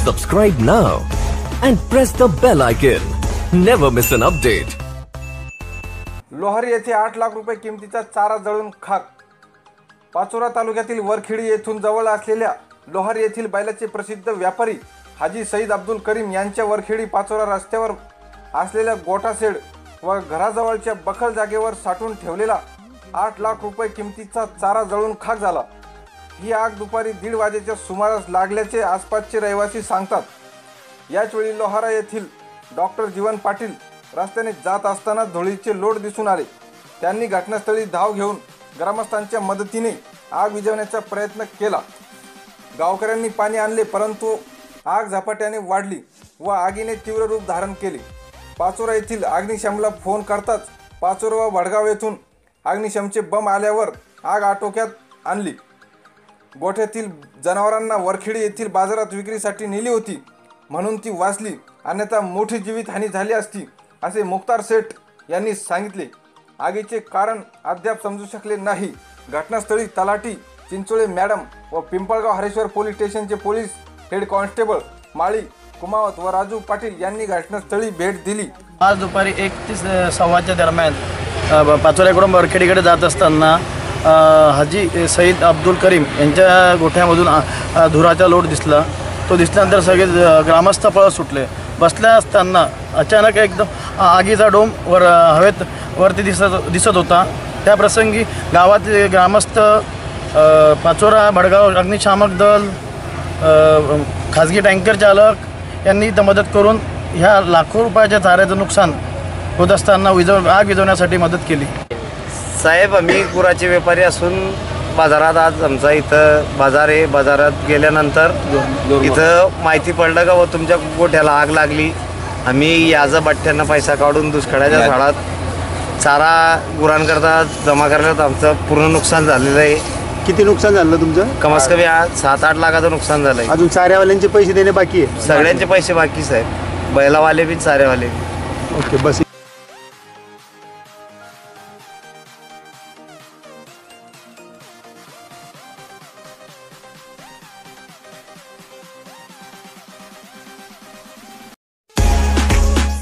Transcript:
Subscribe now and press the bell icon. Never miss an update. Lohari येथे आठ लाख रुपये किमतीचा चारा जळून खाक पाचोरा तालुक्यातील वरखेडी येथून जवळ असलेल्या लोहार येथील बैलाचे प्रसिद्ध व्यापारी हाजी सईद अब्दुल करीम यांच्या वरखेडी पाचोरा रस्त्यावर असलेल्या गोटासेड व घराजवळच्या बखल जागेवर साठवून ठेवलेला आठ लाख रुपये किमतीचा चारा जळून खाक झाला ही आग दुपारी दीड वाजेच्या सुमारास लागल्याचे आसपासचे रहिवासी सांगतात. याचवेळी लोहारा येथील डॉक्टर जीवन पाटील रस्त्याने जात असताना धुळीचे लोट दिसून आले. त्यांनी घटनास्थळी धाव घेऊन ग्रामस्थांच्या मदतीने आग विझवण्याचा प्रयत्न केला. गावकऱ्यांनी पाणी आणले परंतु आग झपाट्याने वाढली व आगीने तीव्र रूप धारण केले. पाचोरा येथील अग्निशमला फोन करताच पाचोरा व वडगाव येथून अग्निशमचे बंब आल्यावर आग आटोक्यात आणली. गोठ्यातील जनावरांना वरखेडी येथील बाजारात विक्रीसाठी नेली होती. म्हणून ती वाचली. अन्यथा मोठी जीवितहानी झाली असती असे मुक्तार शेठ यांनी सांगितले. आगीचे कारण अद्याप समजू शकले नाही. घटनास्थळी तलाठी चिंचोळे मॅडम व पिंपळगाव हरेश्वर पोलीस स्टेशनचे police head constable Mali Kumawat व राजू पाटील यांनी घटनास्थळी भेट दिली. आज दुपारी एक ते सव्वाच्या दरम्यान पाचोऱ्याकडून बरखेडीकडे जात असताना हाजी सईद अब्दुल करीम यांच्या गोठ्यामधून धुराचा लोट दिसला. तो दिसल्यानंतर सगळे ग्रामस्थ पळत सुटले. बसल्या असताना अचानक एकदम आगीचा डोम वर हवेत वरती दिसत दिसत होता. त्या प्रसंगी गावातील ग्रामस्थ पाचोरा भडगाव अग्निशामक दल खाजगी टँकर चालक यांनी इथं मदत करून ह्या लाखो रुपयाच्या चाऱ्याचं नुकसान होत असताना विजव आग विजवण्यासाठी मदत केली. साहेब आम्ही गुराचे व्यापारी असून बाजारात आज आमचा इथं बाजार आहे. बाजारात गेल्यानंतर इथं माहिती पडलं का व तुमच्या गोठ्याला आग लागली. आम्ही याचा बठ्ठ्यांना पैसा काढून दुष्काळाच्या झाडात चारा गुरांकरता जमा करण्यात आमचं पूर्ण नुकसान झालेलं आहे. किती नुकसान झालं तुमचं? कमीत कमी आज सात आठ लाखाचं नुकसान झालं आहे अजून चाऱ्यावाल्यांचे पैसे देणे बाकी आहे. सगळ्यांचे पैसे बाकी साहेब. बैलावाले बी चाऱ्यावाले बी. ओके बस.